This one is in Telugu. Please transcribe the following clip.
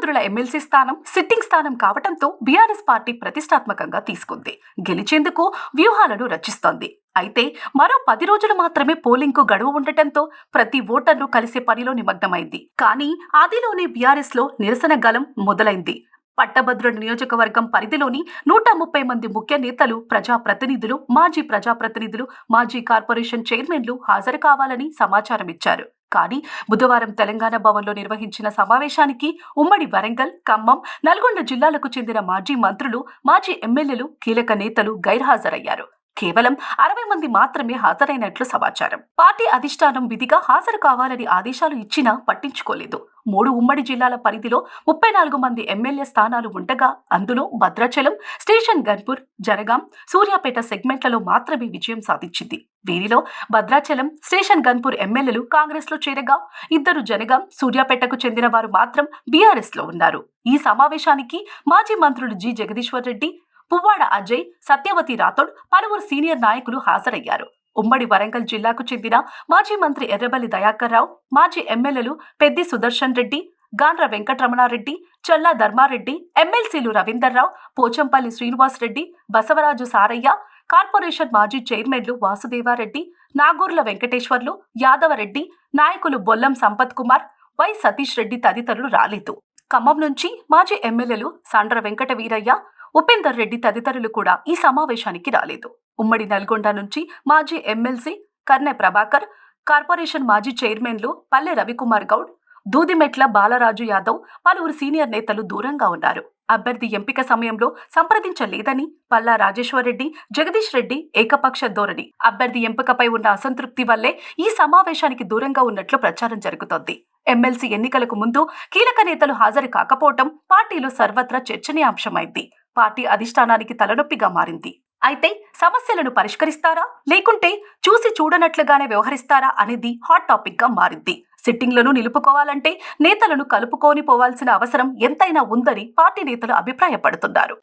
పట్టభద్రుల ఎమ్మెల్సీ స్థానం సిట్టింగ్ స్థానం కావడంతో బీఆర్ఎస్ పార్టీ ప్రతిష్టాత్మకంగా తీసుకుంది. గెలిచేందుకు వ్యూహాలను రచిస్తోంది. అయితే మరో పది రోజులు మాత్రమే పోలింగ్కు గడువు ఉండటంతో ప్రతి ఓటర్ను కలిసే పనిలో నిమగ్నమైంది. కానీ ఆదిలోనే బీఆర్ఎస్లో నిరసన గలం మొదలైంది. పట్టభద్రుడు నియోజకవర్గం పరిధిలోని నూట ముప్పై మంది ముఖ్య నేతలు ప్రజాప్రతినిధులు మాజీ ప్రజాప్రతినిధులు మాజీ కార్పొరేషన్ చైర్మన్లు హాజరు కావాలని సమాచారం ఇచ్చారు కానీ బుధవారం తెలంగాణ భవన్లో నిర్వహించిన సమావేశానికి ఉమ్మడి వరంగల్ ఖమ్మం నల్గొండ జిల్లాలకు చెందిన మాజీ మంత్రులు మాజీ ఎమ్మెల్యేలు కీలక నేతలు గైర్హాజరయ్యారు. కేవలం అరవై మంది మాత్రమే హాజరైనట్లు సమాచారం. పార్టీ అధిష్టానం విధిగా హాజరు కావాలని ఆదేశాలు ఇచ్చినా పట్టించుకోలేదు. మూడు ఉమ్మడి జిల్లాల పరిధిలో ముప్పై నాలుగు మంది ఎమ్మెల్యే స్థానాలు ఉండగా అందులో భద్రాచలం స్టేషన్ గన్పూర్ జనగాం సూర్యాపేట సెగ్మెంట్లలో మాత్రమే విజయం సాధించింది. వీరిలో భద్రాచలం స్టేషన్ గన్పూర్ ఎమ్మెల్యేలు కాంగ్రెస్లో చేరగా ఇద్దరు జనగాం సూర్యాపేటకు చెందిన వారు మాత్రం బీఆర్ఎస్లో ఉన్నారు. ఈ సమావేశానికి మాజీ మంత్రులు జి. జగదీశ్వర్ రెడ్డి పువ్వాడ అజయ్ సత్యవతి రాథోడ్ పలువురు సీనియర్ నాయకులు హాజరయ్యారు. ఉమ్మడి వరంగల్ జిల్లాకు చెందిన మాజీ మంత్రి ఎర్రబల్లి దయాకర్ రావు మాజీ ఎమ్మెల్యేలు పెద్ది సుదర్శన్ రెడ్డి గాండ్ర వెంకటరమణారెడ్డి చల్లా ధర్మారెడ్డి ఎమ్మెల్సీలు రవీందర్రావు పోచంపల్లి శ్రీనివాస్ రెడ్డి బసవరాజు సారయ్య కార్పొరేషన్ మాజీ చైర్మన్లు వాసుదేవారెడ్డి నాగూర్ల వెంకటేశ్వర్లు యాదవరెడ్డి నాయకులు బొల్లం సంపత్ కుమార్ వై సతీష్ రెడ్డి తదితరులు రాలేదు. ఖమ్మం నుంచి మాజీ ఎమ్మెల్యేలు సండ్ర వెంకట వీరయ్య ఉపేందర్ రెడ్డి తదితరులు కూడా ఈ సమావేశానికి రాలేదు. ఉమ్మడి నల్గొండ నుంచి మాజీ ఎమ్మెల్సీ కర్నె ప్రభాకర్ కార్పొరేషన్ మాజీ చైర్మన్లు పల్లె రవికుమార్ గౌడ్ దూదిమెట్ల బాలరాజు యాదవ్ పలువురు సీనియర్ నేతలు దూరంగా ఉన్నారు. అభ్యర్థి ఎంపిక సమయంలో సంప్రదించలేదని పల్లా రెడ్డి జగదీష్ రెడ్డి ఏకపక్ష ధోరణి. అభ్యర్థి ఎంపికపై ఉన్న అసంతృప్తి వల్లే ఈ సమావేశానికి దూరంగా ఉన్నట్లు ప్రచారం జరుగుతోంది. ఎమ్మెల్సీ ఎన్నికలకు ముందు కీలక నేతలు హాజరు కాకపోవటం పార్టీలో సర్వత్రా చర్చనీయాంశమైంది. పార్టీ అధిష్టానానికి తలనొప్పిగా మారింది. అయితే సమస్యలను పరిష్కరిస్తారా? లేకుంటే చూసి చూడనట్లుగానే వ్యవహరిస్తారా అనేది హాట్ టాపిక్గా మారింది. సిట్టింగ్లను నిలుపుకోవాలంటే నేతలను కలుపుకొని పోవాల్సిన అవసరం ఎంతైనా ఉందని పార్టీ నేతలు అభిప్రాయపడుతున్నారు.